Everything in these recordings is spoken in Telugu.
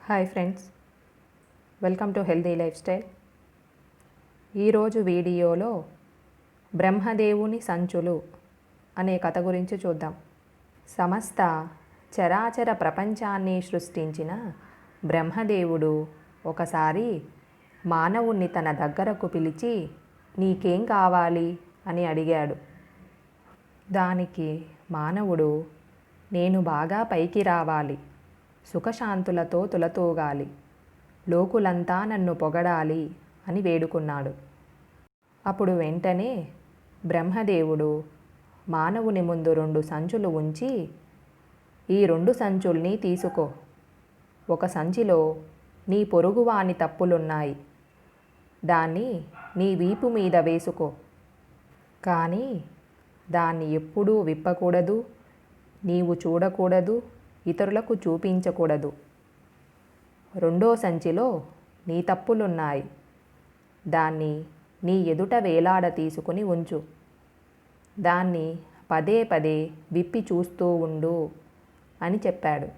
Hi friends welcome to healthy lifestyle ఈరోజు వీడియోలో బ్రహ్మదేవుని సంచులు అనే కథ గురించి చూద్దాం. సమస్త చరాచర ప్రపంచాన్ని సృష్టించిన బ్రహ్మదేవుడు ఒకసారి మానవుణ్ణి తన దగ్గరకు పిలిచి నీకేం కావాలి? అని అడిగాడు. దానికి మానవుడు నేను బాగా పైకి రావాలి. సుఖశాంతులతో తులతూగాలి. లోకులంతా నన్ను పొగడాలి అని వేడుకున్నాడు. అప్పుడు వెంటనే బ్రహ్మదేవుడు మానవుని ముందు రెండు సంచులు ఉంచి ఈ రెండు సంచుల్ని తీసుకో. ఒక సంచిలో నీ పొరుగువాని తప్పులున్నాయి. దాన్ని నీ వీపు మీద వేసుకో. కానీ దాన్ని ఎప్పుడూ విప్పకూడదు నీవు చూడకూడదు ఇతరులకు చూపించకూడదు. రెండో సంచిలో నీ తప్పులున్నాయి. దాన్ని నీ ఎదుట వేలాడ తీసుకుని ఉంచు. దాన్ని పదే పదే విప్పి చూస్తూ ఉండు అని చెప్పాడు.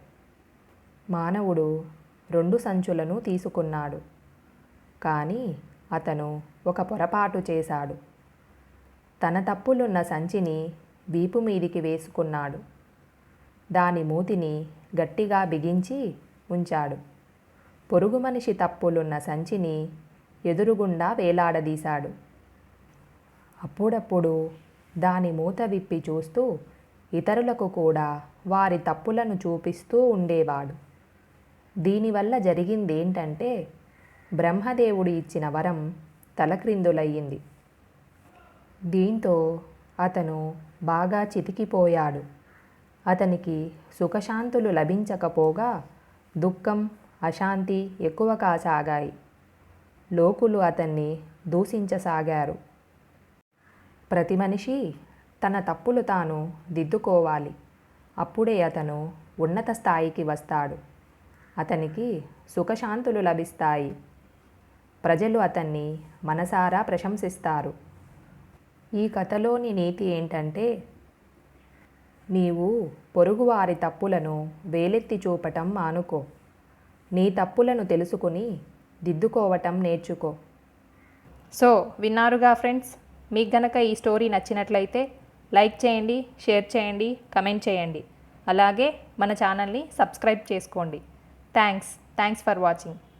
మానవుడు రెండు సంచులను తీసుకున్నాడు. కానీ అతను ఒక పొరపాటు చేశాడు. తన తప్పులున్న సంచిని వీపు మీదికి వేసుకున్నాడు. దాని మూతిని గట్టిగా బిగించి ఉంచాడు. పొరుగు మనిషి తప్పులున్న సంచిని ఎదురుగుండా వేలాడదీశాడు. అప్పుడప్పుడు దాని మూత విప్పి చూస్తూ ఇతరులకు కూడా వారి తప్పులను చూపిస్తూ ఉండేవాడు. దీనివల్ల జరిగిందేంటంటే బ్రహ్మదేవుడు ఇచ్చిన వరం తలక్రిందులయ్యింది. దీంతో అతను బాగా చితికిపోయాడు. అతనికి సుఖశాంతులు లభించకపోగా దుఃఖం అశాంతి ఎక్కువ కాసాగాయి. లోకులు అతన్ని దూషించసాగారు. ప్రతి మనిషి తన తప్పులు తాను దిద్దుకోవాలి. అప్పుడే అతను ఉన్నత స్థాయికి వస్తాడు. అతనికి సుఖశాంతులు లభిస్తాయి. ప్రజలు అతన్ని మనసారా ప్రశంసిస్తారు. ఈ కథలోని నీతి ఏంటంటే నీవు పొరుగువారి తప్పులను వేలెత్తి చూపటం మానుకో. నీ తప్పులను తెలుసుకుని దిద్దుకోవటం నేర్చుకో. సో విన్నారుగా ఫ్రెండ్స్? మీకు గనక ఈ స్టోరీ నచ్చినట్లయితే లైక్ చేయండి షేర్ చేయండి కమెంట్ చేయండి. అలాగే మన ఛానల్ని సబ్స్క్రైబ్ చేసుకోండి. థ్యాంక్స్. Thanks for watching.